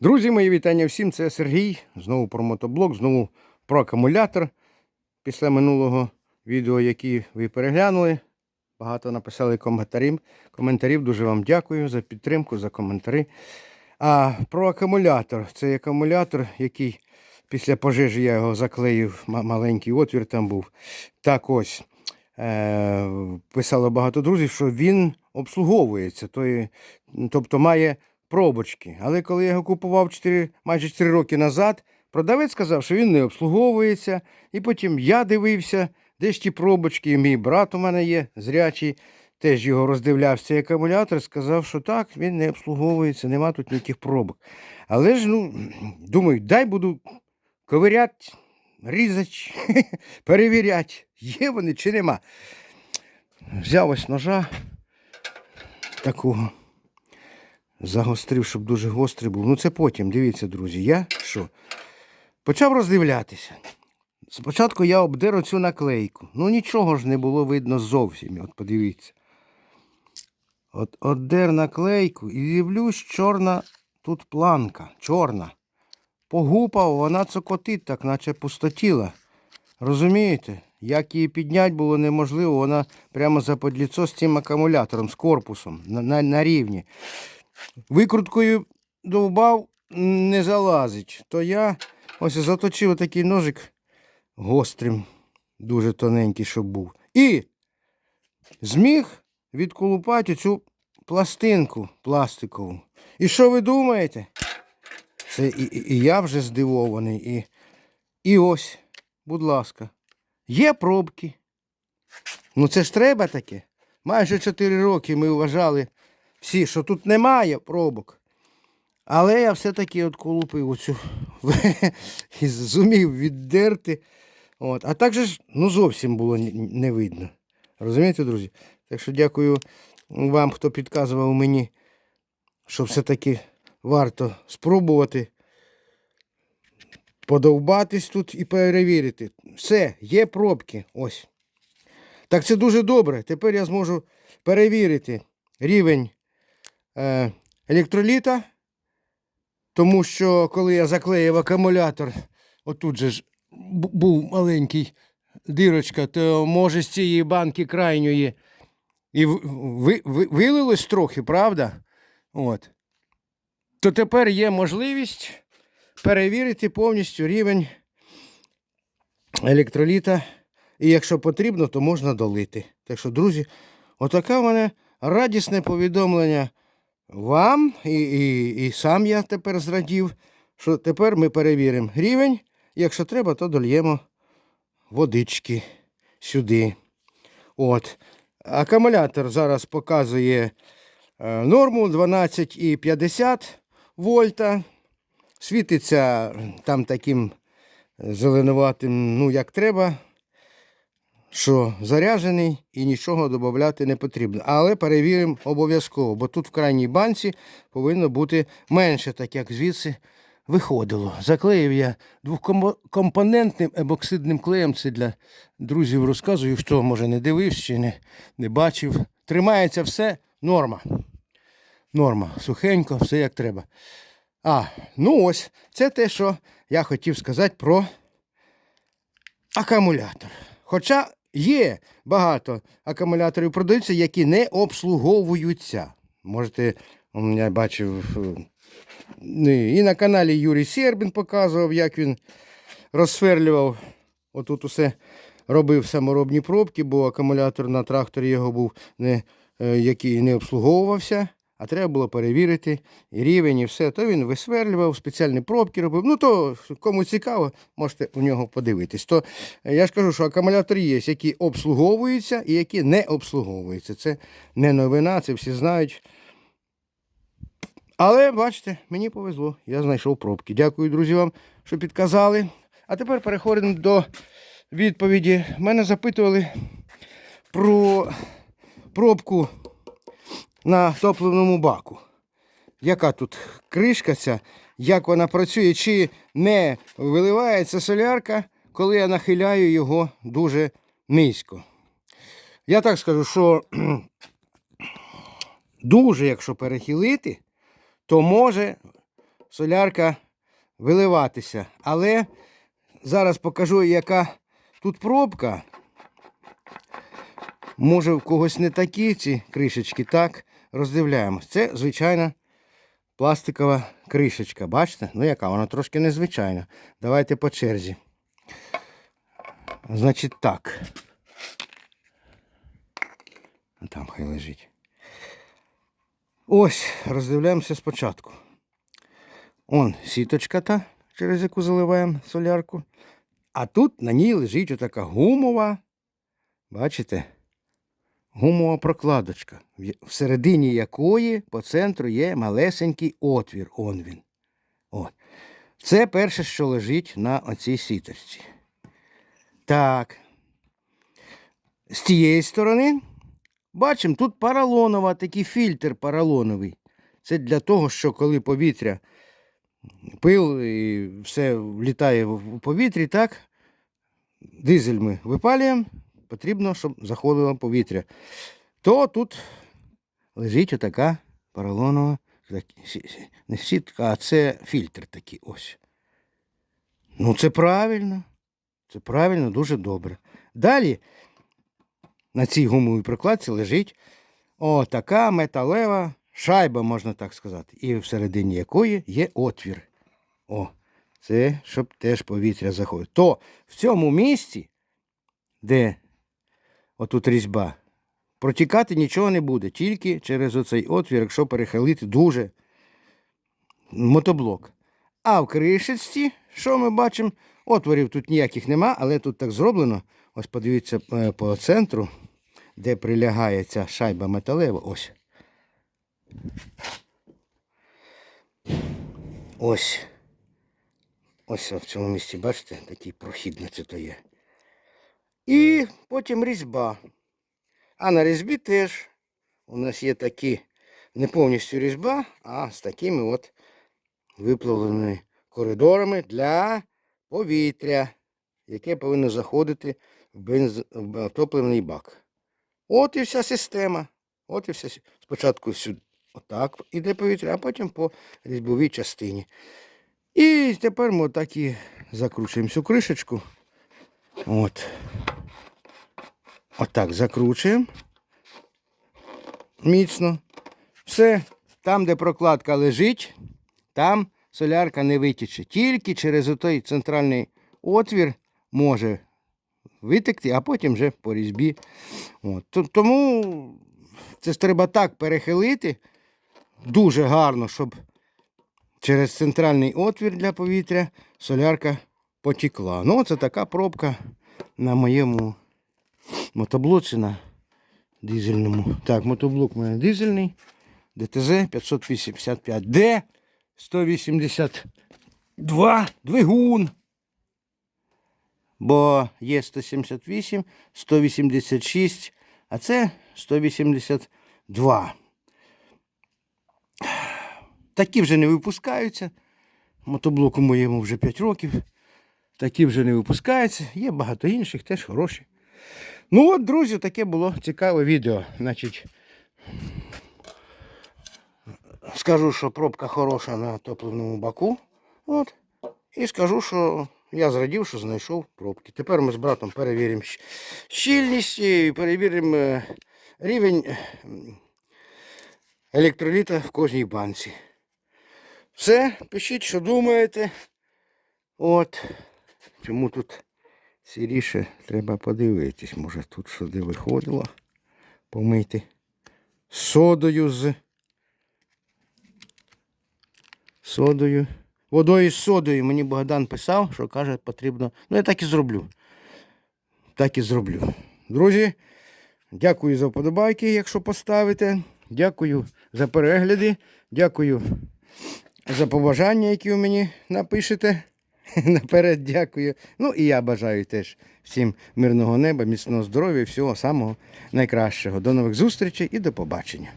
Друзі, мої вітання всім. Це Сергій. Знову про мотоблок, знову про акумулятор. Після минулого відео, яке ви переглянули. Багато написали коментарів. Коментарів дуже вам дякую за підтримку, за коментарі. А про акумулятор. Це акумулятор, який після пожежі я його заклеїв, маленький отвір там був. Так ось. Е, писало багато друзів, що він обслуговується, тобто має пробочки. Але коли я його купував 4, майже 4 роки назад, продавець сказав, що він не обслуговується. І потім я дивився, де ж ті пробочки, і мій брат у мене є, зрячий, теж його роздивлявся цей акумулятор, сказав, що так, він не обслуговується, нема тут ніяких пробок. Але ж, ну, думаю, дай буду ковирять, різати, перевіряти, є вони чи нема. Взяв ось ножа такого загострив, щоб дуже гострий був. Ну це потім, дивіться, друзі, я що? Почав роздивлятися. Спочатку я обдер оцю наклейку. Ну нічого ж не було видно зовсім. От подивіться. От одер наклейку і дивлюсь, чорна тут планка. Чорна. Погупав, вона цокотить, так наче пустотіла. Розумієте? Як її підняти було неможливо, вона прямо за подліцо з цим акумулятором, з корпусом на, на, на рівні викруткою довбав, не залазить. То я ось заточив такий ножик гострим, дуже тоненький, щоб був. І зміг відколупати цю пластинку пластикову. І що ви думаєте? Це і, і, і я вже здивований. І, і ось, будь ласка, є пробки. Ну це ж треба таке. Майже 4 роки ми вважали всі, що тут немає пробок. Але я все-таки от колупив оцю і зумів віддерти. От. А так же ж ну, зовсім було не видно. Розумієте, друзі? Так що дякую вам, хто підказував мені, що все-таки варто спробувати подовбатись тут і перевірити. Все, є пробки. Ось. Так це дуже добре. Тепер я зможу перевірити рівень електроліта, тому що коли я заклеїв акумулятор, отут же ж був маленький дирочка, то може з цієї банки крайньої і ви, ви, вилилось трохи, правда? От. То тепер є можливість перевірити повністю рівень електроліта. І якщо потрібно, то можна долити. Так що, друзі, отаке в мене радісне повідомлення вам, і, і, і сам я тепер зрадів, що тепер ми перевіримо рівень. Якщо треба, то дольємо водички сюди. От. Акумулятор зараз показує е, норму 12,50 вольта. Світиться там таким зеленуватим, ну як треба, що заряджений і нічого додати не потрібно. Але перевіримо обов'язково, бо тут в крайній банці повинно бути менше, так як звідси виходило. Заклеїв я двохкомпонентним ебоксидним клеєм. Це для друзів розказую, хто може не дивився чи не, не бачив. Тримається все норма. Норма, сухенько, все як треба. А, ну ось, це те, що я хотів сказати про акумулятор. Хоча є багато акумуляторів продаються, які не обслуговуються. Можете, я бачив, е, і на каналі Юрій Сербін показував, як він розсверлював. Отут усе робив саморобні пробки, бо акумулятор на тракторі його був не, е, який не обслуговувався. А треба було перевірити і рівень, і все. То він висверлював, спеціальні пробки робив. Ну, то кому цікаво, можете у нього подивитись. То е, я ж кажу, що акумулятори є, які обслуговуються і які не обслуговуються. Це не новина, це всі знають. Але бачите, мені повезло, я знайшов пробки. Дякую, друзі, вам, що підказали. А тепер переходимо до відповіді. Мене запитували про пробку на топливному баку. Яка тут кришка ця, як вона працює, чи не виливається солярка, коли я нахиляю його дуже низько. Я так скажу, що дуже, якщо перехилити, то може солярка виливатися. Але зараз покажу, яка тут пробка. Може, в когось не такі ці кришечки, так, роздивляємось. Це звичайна пластикова кришечка. Бачите? Ну яка? Вона трошки незвичайна. Давайте по черзі. Значить так. Там хай лежить. Ось, роздивляємося спочатку. Он сіточка та, через яку заливаємо солярку. А тут на ній лежить отака гумова. Бачите? Гумова прокладочка, всередині якої по центру є малесенький отвір. Он він. От. Це перше, що лежить на оцій сіточці. Так. З тієї сторони бачимо, тут поролонова, такий фільтр поролоновий. Це для того, що коли повітря, пил і все влітає в повітрі, так, дизель ми випалюємо, потрібно, щоб заходило повітря. То тут лежить отака поролонова, не сітка, а це фільтр такий ось. Ну, це правильно. Це правильно, дуже добре. Далі на цій гумовій прокладці лежить отака металева шайба, можна так сказати, і всередині якої є отвір. О, це щоб теж повітря заходить. То в цьому місці, де отут різьба, протікати нічого не буде, тільки через оцей отвір, якщо перехилити дуже мотоблок. А в кришечці, що ми бачимо? Отворів тут ніяких нема, але тут так зроблено. Ось подивіться е, по центру, де прилягає ця шайба металева. Ось. Ось. Ось в цьому місці, бачите, такий прохід на це то є. І потім різьба. А на різьбі теж у нас є такі не повністю різьба, а з такими от виплавленими коридорами для повітря, яке повинно заходити в, бенз... в топливний бак. От і вся система. От і вся. Спочатку сюди отак іде повітря, а потім по різьбовій частині. І тепер ми отак і закручуємо цю кришечку. От. Отак закручуємо. Міцно. Все. Там, де прокладка лежить, там солярка не витіче. Тільки через той центральний отвір може витекти, а потім вже по різьбі. От. Тому це треба так перехилити дуже гарно, щоб через центральний отвір для повітря солярка потекла. Ну, це така пробка на моєму мотоблоці на дизельному. Так, мотоблок у мене дизельний. ДТЗ 585D 182 двигун. Бо є 178, 186, а це 182. Такі вже не випускаються. Мотоблоку моєму вже 5 років. Такі вже не випускаються. Є багато інших, теж хороші. Ну от, друзі, таке було цікаве відео. Значить, скажу, що пробка хороша на топливному баку. От. І скажу, що я зрадів, що знайшов пробки. Тепер ми з братом перевіримо щільність і перевіримо е, рівень е, електроліта в кожній банці. Все, пишіть, що думаєте. От. Чому тут сіріше треба подивитись. Може тут сюди виходило. Помити содою з. Содою. Водою з содою. Мені Богдан писав, що каже, потрібно. Ну, я так і зроблю. Так і зроблю. Друзі, дякую за вподобайки, якщо поставите. Дякую за перегляди. Дякую за побажання, які ви мені напишете. Наперед дякую. Ну і я бажаю теж всім мирного неба, міцного здоров'я всього самого найкращого. До нових зустрічей і до побачення.